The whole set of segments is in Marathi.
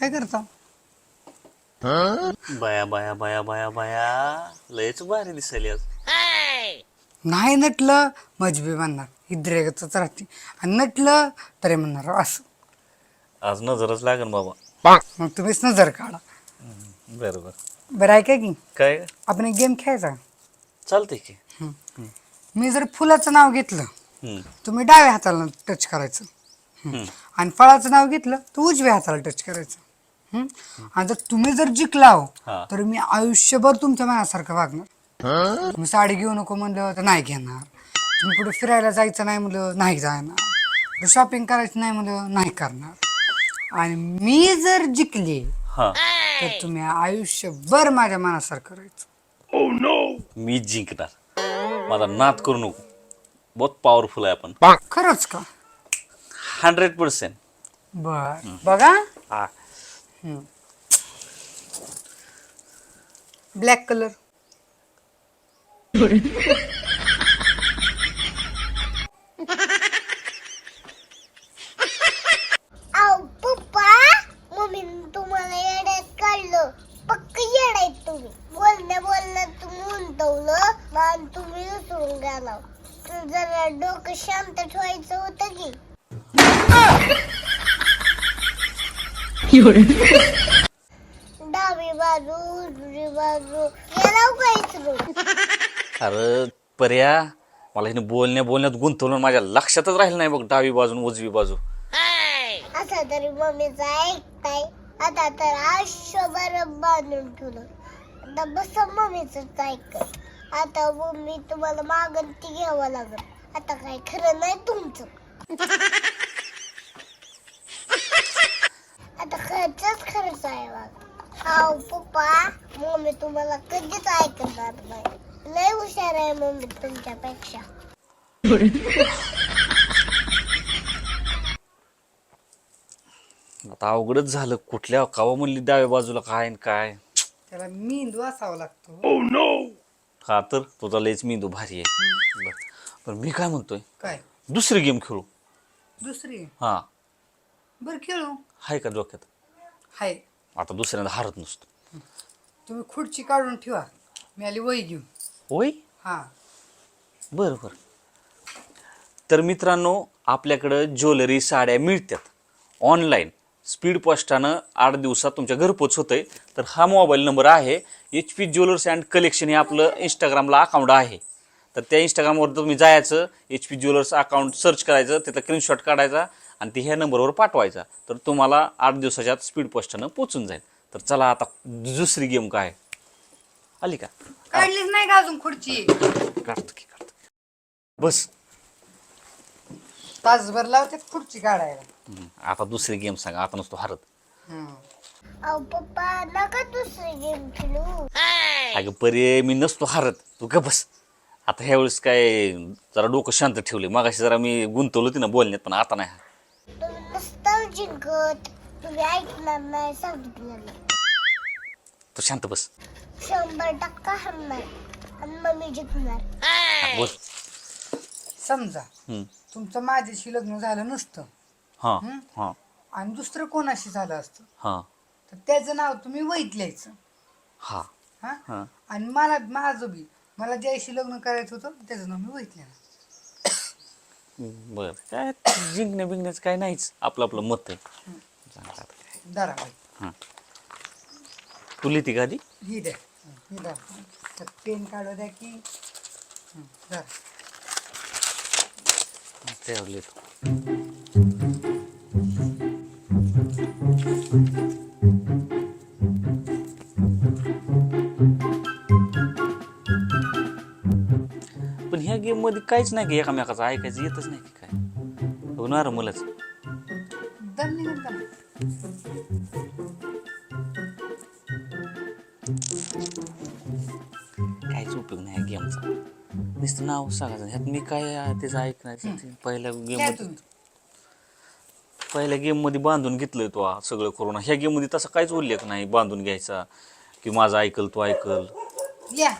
काय करता? बाया बाया बाया बाया बाया. लयच भारी दिसायली आज. नाही नटलं मजबी म्हणणार. इद्रेगतच राहते. आणि नटलं तरी म्हणणार असं. आज नजरच लागन बाबा. मग तुम्हीच नजर काढा. बरं बरं बरं ऐका की. काय? आपण एक गेम खेळायचा. चालतंय की. मी जर फुलाचं नाव घेतलं हम्म. तुम्ही डाव्या हाताला टच करायचं. हम्म. आणि फळाचं नाव घेतलं तर उजव्या हाताला टच करायचं. हम्म? आणि जर तुम्ही जर जिंकलाव हा. तर मी आयुष्यभर तुमच्या मनासारखं वागणार. तुम्ही साडी घेऊ नको म्हणलं तर नाही घेणार. तुम्ही कुठे फिरायला जायचं नाही म्हणलं नाही जाणार. शॉपिंग करायचं नाही म्हणलं नाही करणार. आणि मी जर जिंकले हा. तर तुम्ही आयुष्यभर माझ्या मनासारखं करायचं मी जिंकणार. माझा नाद करू नको. बहुत पॉवरफुल आहे आपण. खरंच का? हंड्रेड पर्सेंट बर. बघा. हा. ब्लॅक कलर अहो पप्पा मम्मी तुम्हाला येड्यात काढलं पक्क येडाय तुम्ही बोलण्या बोलण्यात तुम्ही उंटवलं आणि तुम्ही विसरून गेला तर जरा डोकं शांत ठेवायचं होतं की डावी बाजू उजवी बाजू. गेला अरे पर्या मला हिने बोलण्या बोलण्यात गुंतवलं माझ्या लक्षातच राहिलं नाही बघ डावी बाजू उजवी बाजू. आता तरी मम्मीचं ऐकताय आता तर आयुष्यभर बांधून ठेवलं. आता बस मम्मीच ऐकत आता मम्मी तुम्हाला मागण ती घ्यावं लागल. आता काय खरं नाही तुमचं. खर्च आहे बघ हाव पप्पा मम्मी तुम्हाला कधीच ऐकणार नाही लय हुशार आहे मम्मी तुमच्यापेक्षा आता अवघडच झालं. कुठल्या कावा म्हणली डाव्या बाजूला काय आणि काय? त्याला मेंदू असावा लागतो. हा तर तुझा लयच मेंदू भारी आहे. बरं. पण मी काय म्हणतोय? काय? दुसरी गेम खेळू. दुसरी? हा. बर खेळू. हाय का डोक्यात? हाय. आता दुसऱ्यांदा हारत नसतो. तुम्ही खुर्ची काढून ठेवा. मी आली वही घेऊन. होय हा. बरं बरं. तर मित्रांनो आपल्याकडं ज्वेलरी साड्या मिळतात. ऑनलाईन स्पीड पोस्टानं आठ दिवसात तुमच्या घरपोच होतंय. तर हा मोबाईल नंबर आहे. H P jewellers and collection हे आपलं इंस्टाग्रामला अकाउंट आहे. तर त्या इंस्टाग्रामवर तुम्ही जायचं H P jewellers account search करायचं त्याचा स्क्रीनशॉट काढायचा. आणि ती ह्या नंबरवर पाठवायचा. तर तुम्हाला आठ दिवसाच्या आत स्पीड पोस्टानं पोचून जाईल. तर चला आता दुसरी गेम काय? आली का? काढलीच नाही का अजून खुर्ची? काढतो की काढतो बस. तासभर लावते खुर्ची काढायला. हम्म, आता दुसरी गेम सांगा. आता नसतो हरत. हम्म. अहो पप्पा नका दुसरी गेम खेळू. अगं परे मी नसतो हरत. तू का बस. आता ह्या वेळेस काय जरा डोकं शांत ठेवले मागाशी जरा मी गुंतवलं होती ना बोलण्यात पण आता नाही जिंकत तुम्ही ऐकणार नाही सांगितलेलं तू शांत बस शंभर टक्का हरणार आणि मग मी जिंकणार हा, बोल समजा हम्म. तुमचं माझ्याशी लग्न झालं नसतं हा हम्म. हा आणि दुसरं कोणाशी झालं असतं हा तर त्याचं नाव तुम्ही वहीत लिहायचं हा हा हा आणि मला माझं बी मला ज्याशी लग्न करायचं होतं त्याचं नाव मी वहीत लिहिणार बर. काय जिंकण्या बिंकण्याचं काय नाहीच. आपलं आपलं मत आहे. चांगलं आता काय. दरा बाई. तू लिहिती का आधी? ही द्या ही तर पेन काढू द्या की हं, धरा. त्यावर लिहितो. ह्या गेममध्ये काहीच नाही की एकामेकाचं ऐकायचं येतच नाही की काय. होणार मलाच. दम निघून का नाही? काहीच उपयोग नाही गेमचा. नुसतं नाव सांगायचं ह्यात मी काय त्याचं ऐकण्याचं ते पहिल्या गेम तुम्ही. पहिल्या गेममध्ये बांधून घेतलंय तो हा सगळं करून. ह्या गेममध्ये तसा काहीच उल्लेख नाही बांधून घ्यायचा की माझं ऐकल तो ऐकल. लिहा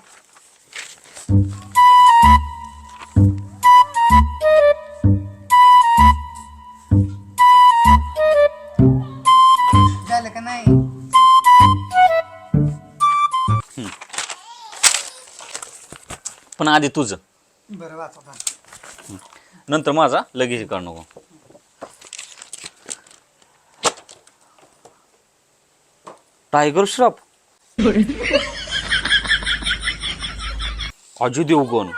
आधी तुझं. बरं नंतर माझा लगेच काढ नको. टायगर श्रॉफ अजय देवगण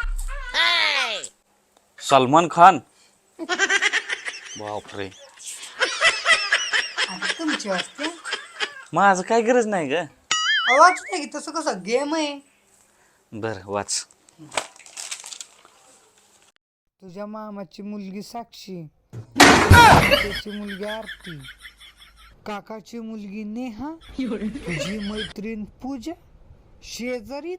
सलमान खान. बापरे. आता तुमची वाजते माझं काय गरज नाही ग. आवाज नाही की तसं कसं? गेम आहे. बर वाच. तुझ्या मामाची मुलगी साक्षी. त्याची मुलगी आरती. काकाची मुलगी नेहा. तुझी मैत्रीण पूजा. शेजारी.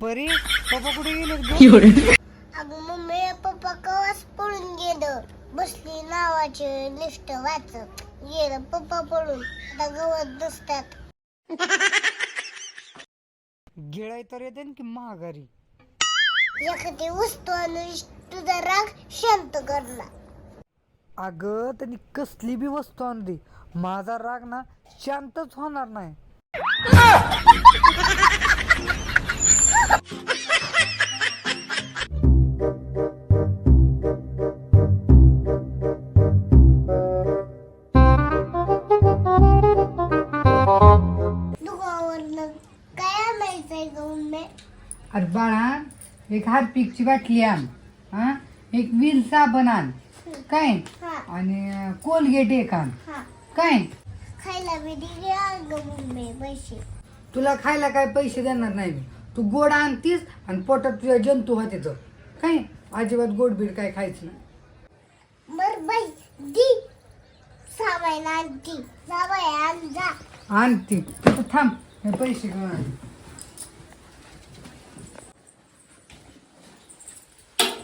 परी पप्पा कुठे गेले? अगं मम्मी पप्पा कवाच पळून गेलं. बसली नावाचे लिस्ट वाचत. गेलं पप्पा पळून. आता गवत दिसतात. गिळाय तर येते ना की महागारी एखादी वस्तू आणून तुझा राग शांत करणार अगं त्यांनी कसली बी वस्तू आणली. माझा राग ना शांतच होणार नाही. बाळा एक हार्पिकची बाटली आण. हा? एक व्हील साबण आण. काय? आणि कोलगेट एक आण. काय? खायला दिले मम्मी पैसे. तुला खायला काय पैसे देणार नाही मी. तू गोड आणतीस आणि पोटात तुझ्या जंतू होते तर काय? अजिबात गोड बीड काय खायचं नाही. बर बाई दी. साबायला आणती साबाय आण जा. आणती. तू थांब. हे पैसे घेऊन आण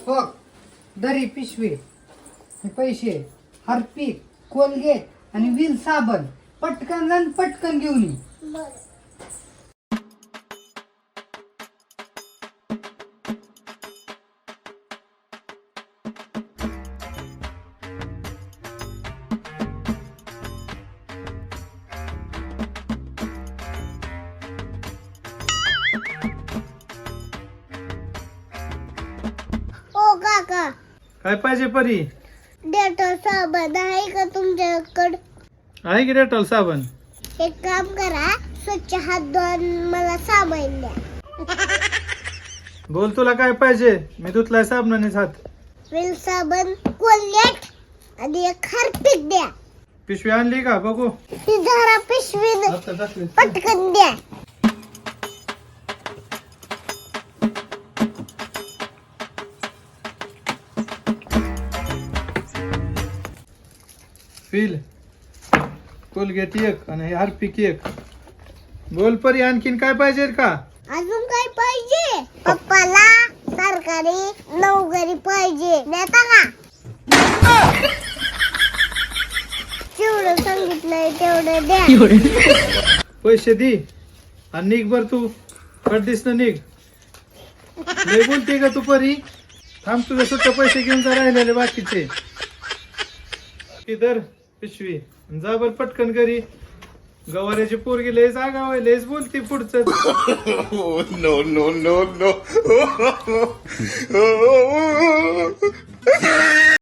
हो दरी पिशवी पैसे हार्पिक कोलगेट आणि विल साबण. पटकन जाण पटकन घेऊन ये. काका काय पाहिजे परी? डेटॉल साबण आहे का तुमच्याकडं? आहे की डेटॉल साबण? एक काम करा स्वच्छ हात धुवून मला साबण द्या. बोल तुला काय पाहिजे? मी धुतलाय साबणानेच हात. वेल साबण कोलगेट आणि एक हार्पिक द्या. पिशवी आणली का? बघू. ती जरा पिशवी. पटकन द्या. फिल. कोलगेट एक आणि हे हार्पिक एक. बोल परी आणखीन काय पाहिजे का? अजून काय पाहिजे? पप्पाला सरकारी नोकरी पाहिजे. देता का? जेवढं सांगितलंय तेवढं द्या. पैसे दे. आणि निघ बर तू. खड्डीस ना निघ. लय बोलते का तू परी? थांब तुझे सुट्टे पैसे घेऊन जा राहिलेले बाकीचे. इधर. पिशवी. जा बर पटकन घरी. गवाऱ्याची पोरगी लयच आगाव आहे लयच बोलती पुढचं. No no no no